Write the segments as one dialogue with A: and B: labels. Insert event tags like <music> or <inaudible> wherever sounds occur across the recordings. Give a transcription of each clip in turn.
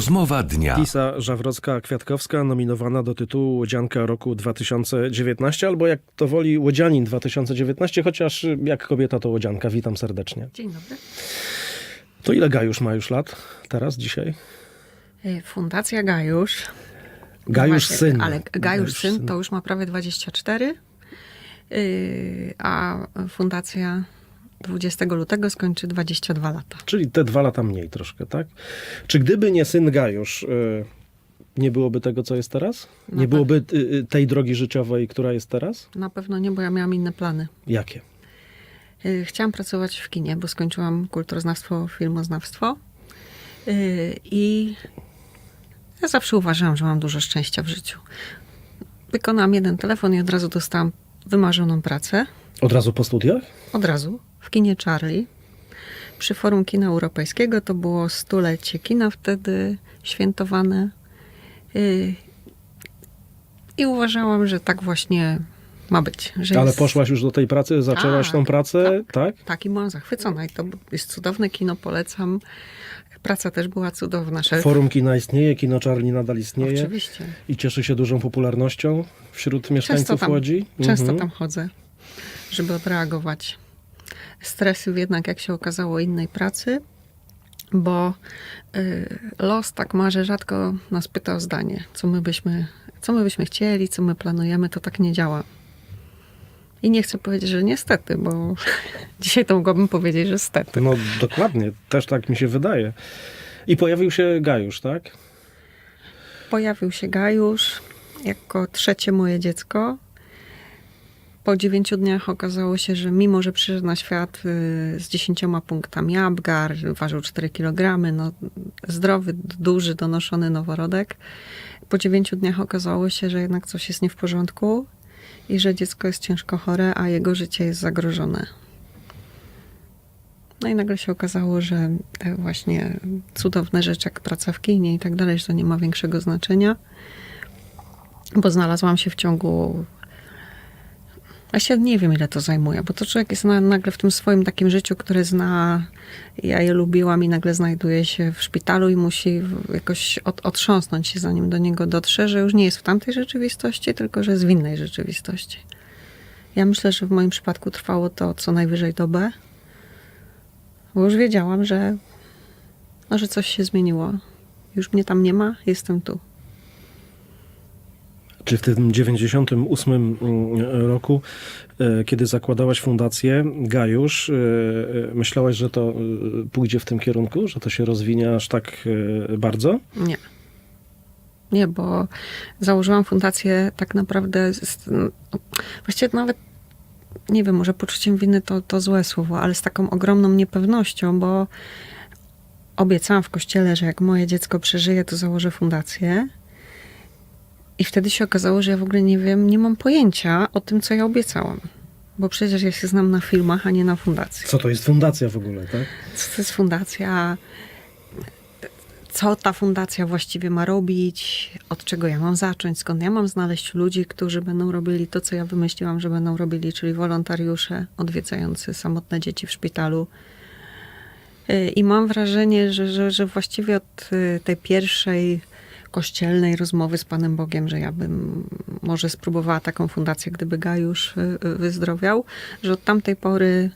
A: Rozmowa dnia.
B: Lisa Żawrocka-Kwiatkowska nominowana do tytułu Łodzianka roku 2019, albo jak to woli Łodzianin 2019, chociaż jak kobieta to Łodzianka. Witam serdecznie.
C: Dzień dobry.
B: To ile Gajusz ma już lat teraz, dzisiaj?
C: Y, Fundacja Gajusz.
B: Gajusz
C: Właśnie,
B: syn.
C: Ale Gajusz syn to już ma prawie 24, y, a fundacja 20 lutego skończy 22 lata.
B: Czyli te dwa lata mniej troszkę, tak? Czy gdyby nie syn Gajusz, y, nie byłoby tego, co jest teraz? Nie byłoby y, y, tej drogi życiowej, która jest teraz?
C: Na pewno nie, bo ja miałam inne plany.
B: Jakie?
C: Chciałam pracować w kinie, bo skończyłam kulturoznawstwo, filmoznawstwo. I ja zawsze uważałam, że mam dużo szczęścia w życiu. Wykonałam jeden telefon i od razu dostałam wymarzoną pracę.
B: Od razu po studiach?
C: Od razu w kinie Charlie. Przy Forum Kina Europejskiego to było stulecie kina wtedy świętowane. Y, I uważałam, że tak właśnie ma być.
B: Ale
C: jest-
B: poszłaś już do tej pracy, zaczęłaś
C: Tak,
B: tą pracę, tak?
C: Tak, i byłam zachwycona. I to jest cudowne kino, polecam. Praca też była cudowna. Szef.
B: Forum kina istnieje, kino Charlie nadal istnieje
C: Oczywiście.
B: i cieszy się dużą popularnością wśród mieszkańców
C: Często tam,
B: Łodzi.
C: często
B: Mhm.
C: tam chodzę, żeby odreagować stresy jednak, jak się okazało, innej pracy, bo y, los tak ma, że rzadko nas pyta o zdanie, co my byśmy, co my byśmy chcieli, co my planujemy, to tak nie działa. I nie chcę powiedzieć, że niestety, bo <laughs> dzisiaj to mogłabym powiedzieć, że stety.
B: No dokładnie, też tak mi się wydaje. I pojawił się Gajusz, tak?
C: Pojawił się Gajusz jako trzecie moje dziecko. Po dziewięciu dniach okazało się, że mimo, że przyszedł na świat y, z dziesięcioma punktami Apgar, ważył 4 kg, no, zdrowy, duży, donoszony noworodek, po dziewięciu dniach okazało się, że jednak coś jest nie w porządku i że dziecko jest ciężko chore, a jego życie jest zagrożone. No i nagle się okazało, że właśnie cudowne rzeczy jak praca w kinie i tak dalej, że to nie ma większego znaczenia, bo znalazłam się w ciągu. Właściwie nie wiem, ile to zajmuje, bo to człowiek jest na, nagle w tym swoim takim życiu, które zna, ja je lubiłam i nagle znajduje się w szpitalu i musi jakoś od, otrząsnąć się, zanim do niego dotrze, że już nie jest w tamtej rzeczywistości, tylko że jest w innej rzeczywistości. Ja myślę, że w moim przypadku trwało to co najwyżej dobę, bo już wiedziałam, że, no, że coś się zmieniło. Już mnie tam nie ma, jestem tu.
B: Czy w tym 98 mm, roku, e, kiedy zakładałaś fundację Gajusz, e, e, myślałaś, że to pójdzie w tym kierunku, że to się rozwinie aż tak bardzo?
C: Nie. Nie, bo założyłam fundację tak naprawdę, z, właściwie nawet, nie wiem, może poczuciem winy to, to złe słowo, ale z taką ogromną niepewnością, bo obiecałam w kościele, że jak moje dziecko przeżyje, to założę fundację. I wtedy się okazało, że ja w ogóle nie wiem, nie mam pojęcia o tym, co ja obiecałam. Bo przecież ja się znam na filmach, a nie na fundacji.
B: Co to jest fundacja w ogóle, tak?
C: Co to jest fundacja? Co ta fundacja właściwie ma robić? Od czego ja mam zacząć? Skąd ja mam znaleźć ludzi, którzy będą robili to, co ja wymyśliłam, że będą robili, czyli wolontariusze odwiedzający samotne dzieci w szpitalu. Y, I mam wrażenie, że, że, że właściwie od y, tej pierwszej kościelnej rozmowy z Panem Bogiem, że ja bym może spróbowała taką fundację, gdyby Gajusz wyzdrowiał, że od tamtej pory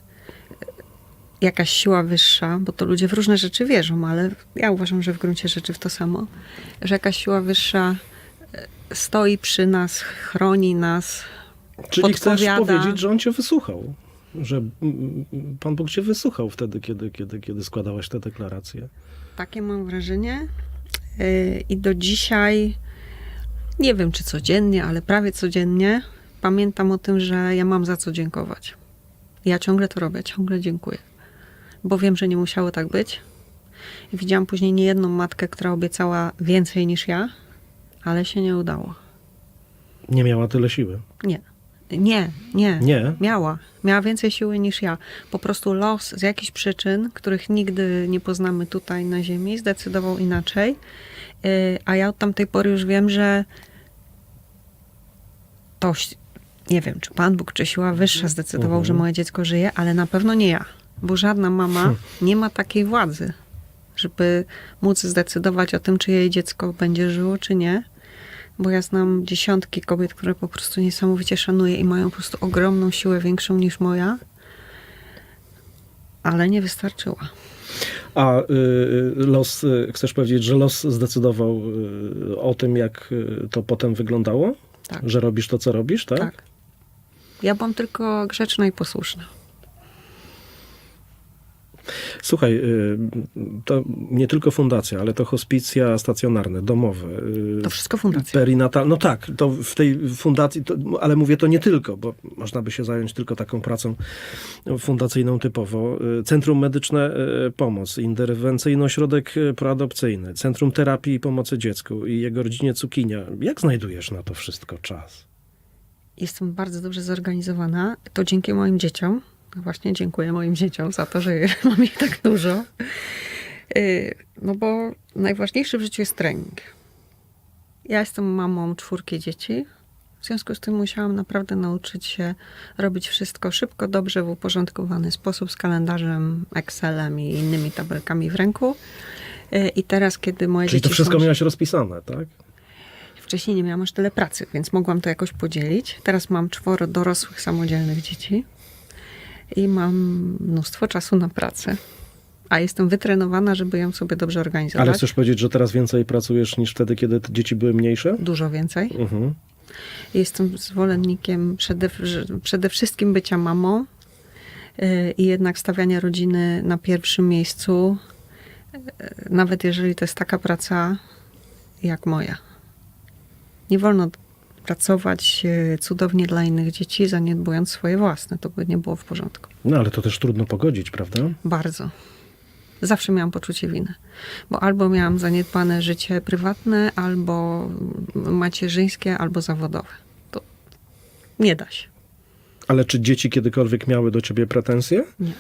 C: jakaś siła wyższa, bo to ludzie w różne rzeczy wierzą, ale ja uważam, że w gruncie rzeczy w to samo, że jakaś siła wyższa e, stoi przy nas, chroni nas.
B: Czyli chcesz
C: Podpowiada.
B: powiedzieć, że on cię wysłuchał? Że Pan Bóg cię wysłuchał wtedy, kiedy, kiedy, kiedy składałaś te deklaracje?
C: Takie mam wrażenie. Yy, I do dzisiaj, nie wiem czy codziennie, ale prawie codziennie pamiętam o tym, że ja mam za co dziękować. Ja ciągle to robię, ciągle dziękuję. Bo wiem, że nie musiało tak być. I widziałam później niejedną matkę, która obiecała więcej niż ja, ale się nie udało.
B: Nie miała tyle siły.
C: Nie. Nie, nie.
B: Nie?
C: Miała. Miała więcej siły niż ja. Po prostu los z jakichś przyczyn, których nigdy nie poznamy tutaj na Ziemi, zdecydował inaczej. Yy, A ja od tamtej pory już wiem, że to, nie wiem, czy Pan Bóg, czy siła wyższa zdecydował,
B: Mhm.
C: że moje dziecko żyje, ale na pewno nie ja. Bo żadna mama
B: Hmm.
C: nie ma takiej władzy, żeby móc zdecydować o tym, czy jej dziecko będzie żyło, czy nie. Bo ja znam dziesiątki kobiet, które po prostu niesamowicie szanuję i mają po prostu ogromną siłę, większą niż moja, ale nie wystarczyła.
B: A y, los, y, chcesz powiedzieć, że los zdecydował y, o tym, jak y, to potem wyglądało?
C: Tak.
B: Że robisz to, co robisz, tak?
C: Tak. Ja byłam tylko grzeczna i posłuszna.
B: Słuchaj, y, to nie tylko fundacja, ale to hospicja stacjonarne, domowe. y,
C: To wszystko fundacja.
B: Perinatal, no tak, to w tej fundacji, to, ale mówię to nie tylko, bo można by się zająć tylko taką pracą fundacyjną typowo. Y, Centrum Medyczne Pomoc, Interwencyjny Ośrodek Proadopcyjny, Centrum Terapii i Pomocy Dziecku i jego rodzinie Cukinia. Jak znajdujesz na to wszystko czas?
C: Jestem bardzo dobrze zorganizowana. To dzięki moim dzieciom. Właśnie dziękuję moim dzieciom za to, że mam ich tak dużo. Yy, No bo najważniejszy w życiu jest trening. Ja jestem mamą czwórki dzieci. W związku z tym musiałam naprawdę nauczyć się robić wszystko szybko, dobrze, w uporządkowany sposób, z kalendarzem, Excelem i innymi tabelkami w ręku. Yy, I teraz, kiedy moje
B: Czyli to
C: dzieci
B: wszystko
C: są...
B: miałaś rozpisane, tak?
C: Wcześniej nie miałam aż tyle pracy, więc mogłam to jakoś podzielić. Teraz mam czworo dorosłych, samodzielnych dzieci i mam mnóstwo czasu na pracę. A jestem wytrenowana, żeby ją sobie dobrze organizować.
B: Ale chcesz powiedzieć, że teraz więcej pracujesz niż wtedy, kiedy te dzieci były mniejsze?
C: Dużo więcej.
B: Mhm.
C: Jestem zwolennikiem przede, przede wszystkim bycia mamą yy, i jednak stawiania rodziny na pierwszym miejscu, yy, nawet jeżeli to jest taka praca jak moja. Nie wolno pracować yy, cudownie dla innych dzieci, zaniedbując swoje własne. To by nie było w porządku.
B: No ale to też trudno pogodzić, prawda?
C: Bardzo. Zawsze miałam poczucie winy, bo albo miałam zaniedbane życie prywatne, albo macierzyńskie, albo zawodowe. To nie da się.
B: Ale czy dzieci kiedykolwiek miały do ciebie pretensje?
C: Nie.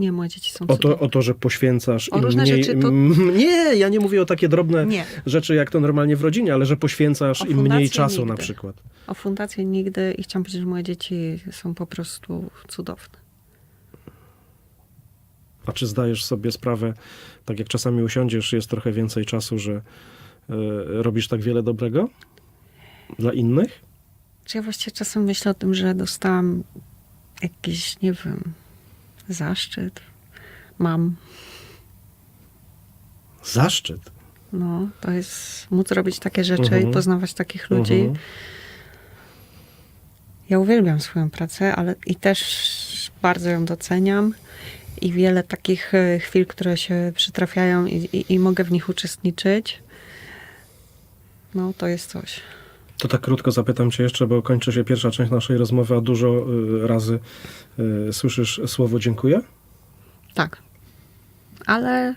C: Nie, moje dzieci są
B: O to, o to, że poświęcasz
C: O
B: im mniej...
C: to-
B: Nie, ja nie mówię o takie drobne
C: Nie.
B: rzeczy, jak to normalnie w rodzinie, ale że poświęcasz im mniej czasu
C: nigdy.
B: na przykład.
C: O fundację nigdy i chciałam powiedzieć, że moje dzieci są po prostu cudowne.
B: A czy zdajesz sobie sprawę, tak jak czasami usiądziesz, jest trochę więcej czasu, że e, robisz tak wiele dobrego dla innych?
C: Czy ja właściwie czasem myślę o tym, że dostałam jakiś, nie wiem, zaszczyt. Mam.
B: Zaszczyt.
C: No, to jest móc robić takie rzeczy
B: Mhm.
C: i poznawać takich ludzi.
B: Mhm.
C: Ja uwielbiam swoją pracę, ale i też bardzo ją doceniam. I wiele takich e, chwil, które się przytrafiają i, i, i mogę w nich uczestniczyć. No, to jest coś.
B: To tak krótko zapytam cię jeszcze, bo kończy się pierwsza część naszej rozmowy, a dużo y, razy y, słyszysz słowo dziękuję?
C: Tak. Ale,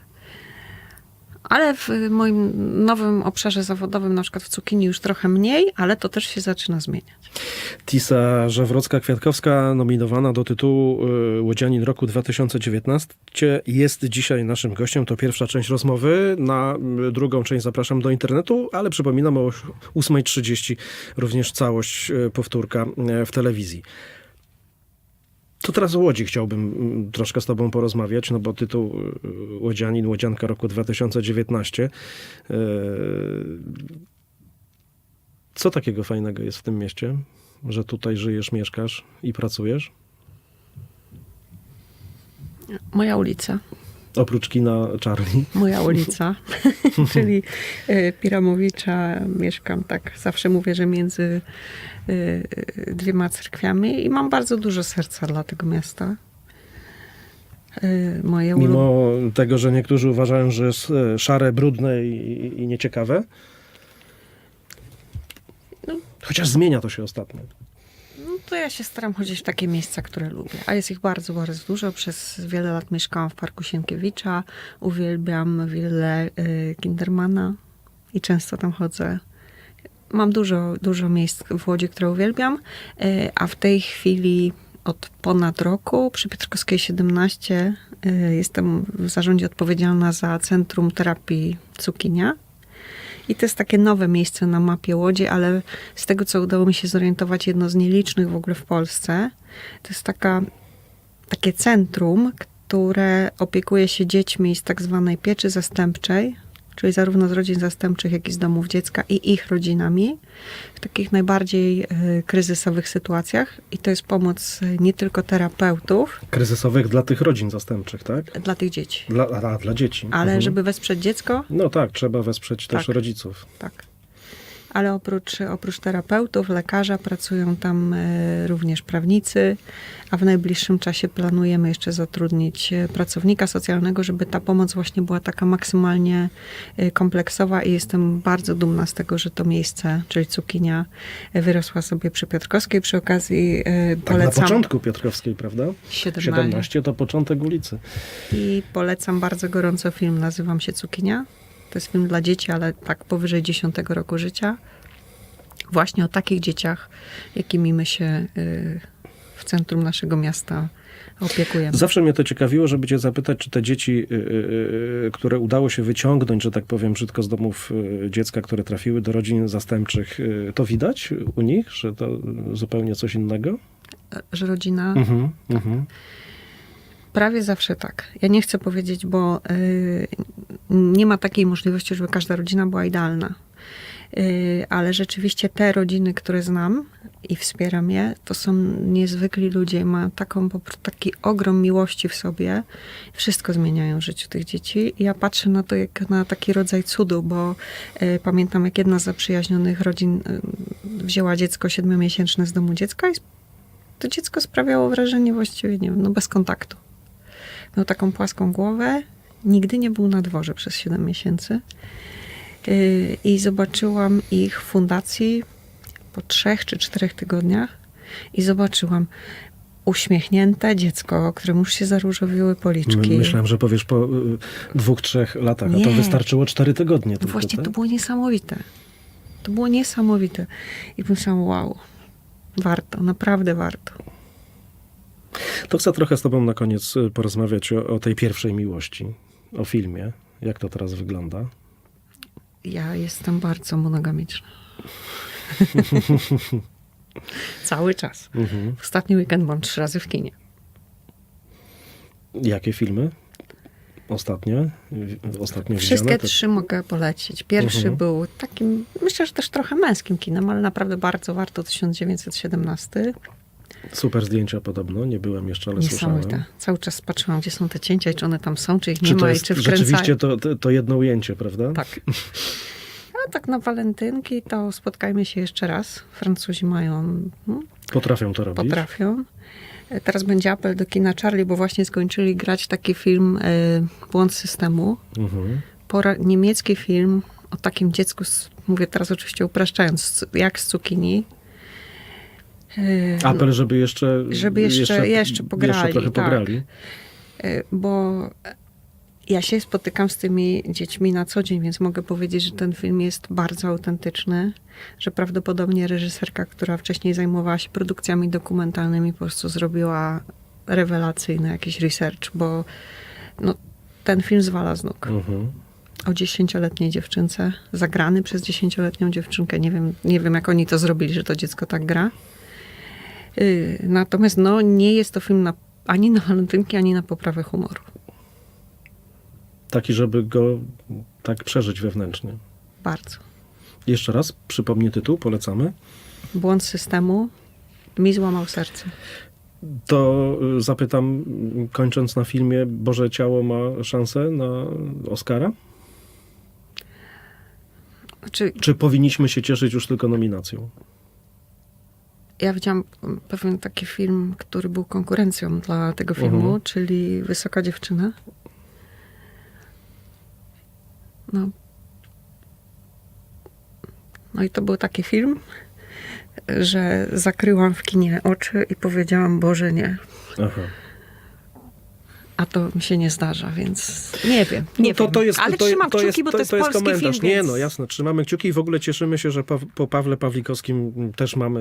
C: ale w moim nowym obszarze zawodowym, na przykład w cukinii już trochę mniej, ale to też się zaczyna zmieniać.
B: Tisa Żawrocka-Kwiatkowska, nominowana do tytułu y, Łodzianin roku 2019, jest dzisiaj naszym gościem. To pierwsza część rozmowy. Na y, drugą część zapraszam do internetu, ale przypominam o 8.30 również całość y, powtórka w telewizji. To teraz o Łodzi chciałbym mm, troszkę z tobą porozmawiać, no bo tytuł y, Łodzianin, Łodzianka roku 2019. Y, Co takiego fajnego jest w tym mieście, że tutaj żyjesz, mieszkasz i pracujesz?
C: Moja ulica.
B: Oprócz kina Charlie.
C: Moja ulica, <laughs> czyli y, Piramowicza. Mieszkam tak, zawsze mówię, że między y, y, dwiema cerkwiami i mam bardzo dużo serca dla tego miasta. Moje
B: Mimo tego, że niektórzy uważają, że jest szare, brudne i, i nieciekawe.
C: No.
B: Chociaż zmienia to się ostatnio.
C: To ja się staram chodzić w takie miejsca, które lubię. A jest ich bardzo, bardzo dużo. Przez wiele lat mieszkałam w Parku Sienkiewicza. Uwielbiam willę y, Kindermana i często tam chodzę. Mam dużo, dużo miejsc w Łodzi, które uwielbiam. Y, a w tej chwili od ponad roku przy Piotrkowskiej 17 y, jestem w zarządzie odpowiedzialna za Centrum Terapii Cukinia. I to jest takie nowe miejsce na mapie Łodzi, ale z tego, co udało mi się zorientować, jedno z nielicznych w ogóle w Polsce. To jest taka, takie centrum, które opiekuje się dziećmi z tak zwanej pieczy zastępczej, czyli zarówno z rodzin zastępczych, jak i z domów dziecka i ich rodzinami w takich najbardziej y, kryzysowych sytuacjach. I to jest pomoc y, nie tylko terapeutów
B: Kryzysowych dla tych rodzin zastępczych, tak?
C: dla tych dzieci,
B: Dla, a, dla dzieci.
C: ale
B: Mhm.
C: żeby wesprzeć dziecko,
B: No tak, trzeba wesprzeć też
C: Tak.
B: rodziców.
C: tak. Ale oprócz, oprócz terapeutów, lekarza pracują tam e, również prawnicy, a w najbliższym czasie planujemy jeszcze zatrudnić e, pracownika socjalnego, żeby ta pomoc właśnie była taka maksymalnie e, kompleksowa i jestem bardzo dumna z tego, że to miejsce, czyli Cukinia, wyrosła sobie przy Piotrkowskiej. Przy okazji e,
B: Tak,
C: polecam...
B: na początku Piotrkowskiej, prawda?
C: 17.
B: 17 to początek ulicy.
C: I polecam bardzo gorąco film, nazywam się Cukinia. To jest film dla dzieci, ale tak powyżej 10 roku życia. Właśnie o takich dzieciach, jakimi my się y, w centrum naszego miasta opiekujemy.
B: Zawsze mnie to ciekawiło, żeby cię zapytać, czy te dzieci, y, y, które udało się wyciągnąć, że tak powiem, brzydko z domów dziecka, które trafiły do rodzin zastępczych, to widać u nich, że to zupełnie coś innego?
C: Że rodzina
B: Mhm, mhm.
C: prawie zawsze tak. Ja nie chcę powiedzieć, bo nie ma takiej możliwości, żeby każda rodzina była idealna. Y, ale rzeczywiście te rodziny, które znam i wspieram je, to są niezwykli ludzie. Mają taką, taki ogrom miłości w sobie. Wszystko zmieniają w życiu tych dzieci. Ja patrzę na to jak na taki rodzaj cudu, bo y, pamiętam, jak jedna z zaprzyjaźnionych rodzin y, wzięła dziecko siedmiomiesięczne z domu dziecka i to dziecko sprawiało wrażenie właściwie, nie wiem, no bez kontaktu. Miał taką płaską głowę, nigdy nie był na dworze przez 7 miesięcy. Yy, I zobaczyłam ich w fundacji po trzech czy czterech tygodniach i zobaczyłam uśmiechnięte dziecko, któremu już się zaróżowiły policzki.
B: Myślałem, że powiesz po y, dwóch, trzech latach, a to
C: Nie.
B: wystarczyło cztery tygodnie. Tylko,
C: Właśnie
B: tak?
C: to było niesamowite. To było niesamowite. I pomyślałam, wow, warto, naprawdę warto.
B: To chcę trochę z tobą na koniec y, porozmawiać o, o tej pierwszej miłości, o filmie. Jak to teraz wygląda?
C: Ja jestem bardzo monogamiczna. <laughs> Cały czas.
B: Mhm.
C: W ostatni weekend byłam trzy razy w kinie.
B: Jakie filmy? Ostatnie? Ostatnio
C: Wszystkie
B: widziane? To-
C: trzy mogę polecić. Pierwszy
B: Mhm.
C: był takim, myślę, że też trochę męskim kinem, ale naprawdę bardzo warto. 1917.
B: Super zdjęcia podobno, nie byłem jeszcze, ale słyszałem.
C: Niesamowite. Cały czas patrzyłam, gdzie są te cięcia i czy one tam są, czy ich nie
B: Czy to
C: ma
B: jest
C: i czy wkręcają.
B: rzeczywiście to, to, to jedno ujęcie, prawda?
C: Tak. A tak na walentynki to spotkajmy się jeszcze raz. Francuzi mają, hmm,
B: Potrafią to robić.
C: potrafią. E, Teraz będzie apel do kina Charlie, bo właśnie skończyli grać taki film e, Błąd systemu.
B: Mhm.
C: Pora, niemiecki film o takim dziecku, z, mówię teraz oczywiście upraszczając, jak z cukinii. E,
B: Apel, żeby jeszcze...
C: Żeby jeszcze- jeszcze pograli,
B: Jeszcze trochę
C: tak.
B: pograli.
C: E, bo ja się spotykam z tymi dziećmi na co dzień, więc mogę powiedzieć, że ten film jest bardzo autentyczny, że prawdopodobnie reżyserka, która wcześniej zajmowała się produkcjami dokumentalnymi, po prostu zrobiła rewelacyjny jakiś research, bo no, ten film zwala z nóg.
B: Mhm.
C: O dziesięcioletniej dziewczynce, zagrany przez dziesięcioletnią dziewczynkę. Nie wiem, nie wiem, jak oni to zrobili, że to dziecko tak gra. Yy, Natomiast no, nie jest to film na, ani na walentynki, ani na poprawę humoru.
B: Taki, żeby go tak przeżyć wewnętrznie.
C: Bardzo.
B: Jeszcze raz, przypomnij tytuł, polecamy.
C: Błąd systemu mi złamał serce.
B: To y, zapytam, y, kończąc na filmie, Boże Ciało ma szansę na Oscara?
C: Znaczy,
B: Czy powinniśmy się cieszyć już tylko nominacją?
C: Ja widziałam pewien taki film, który był konkurencją dla tego filmu,
B: Mhm.
C: czyli Wysoka dziewczyna. No. No i to był taki film, że zakryłam w kinie oczy i powiedziałam, Boże, nie.
B: Aha.
C: A to mi się nie zdarza, więc nie wiem.
B: No
C: Nie
B: to,
C: wiem.
B: to jest,
C: Ale
B: to,
C: trzymam
B: to
C: kciuki,
B: jest,
C: bo to, jest polski
B: komentarz.
C: film,
B: Nie,
C: więc...
B: no jasne, trzymamy kciuki i w ogóle cieszymy się, że po, po Pawle Pawlikowskim też mamy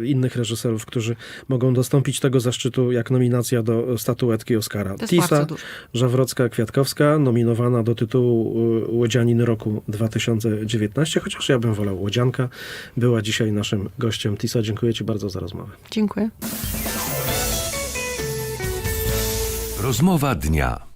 B: y, innych reżyserów, którzy mogą dostąpić tego zaszczytu jak nominacja do statuetki Oscara.
C: To jest
B: Tisa. Żawrocka-Kwiatkowska, nominowana do tytułu y, Łodzianin roku 2019, chociaż ja bym wolał Łodzianka. Była dzisiaj naszym gościem. Tisa, dziękuję Ci bardzo za rozmowę.
C: Dziękuję.
A: Rozmowa dnia.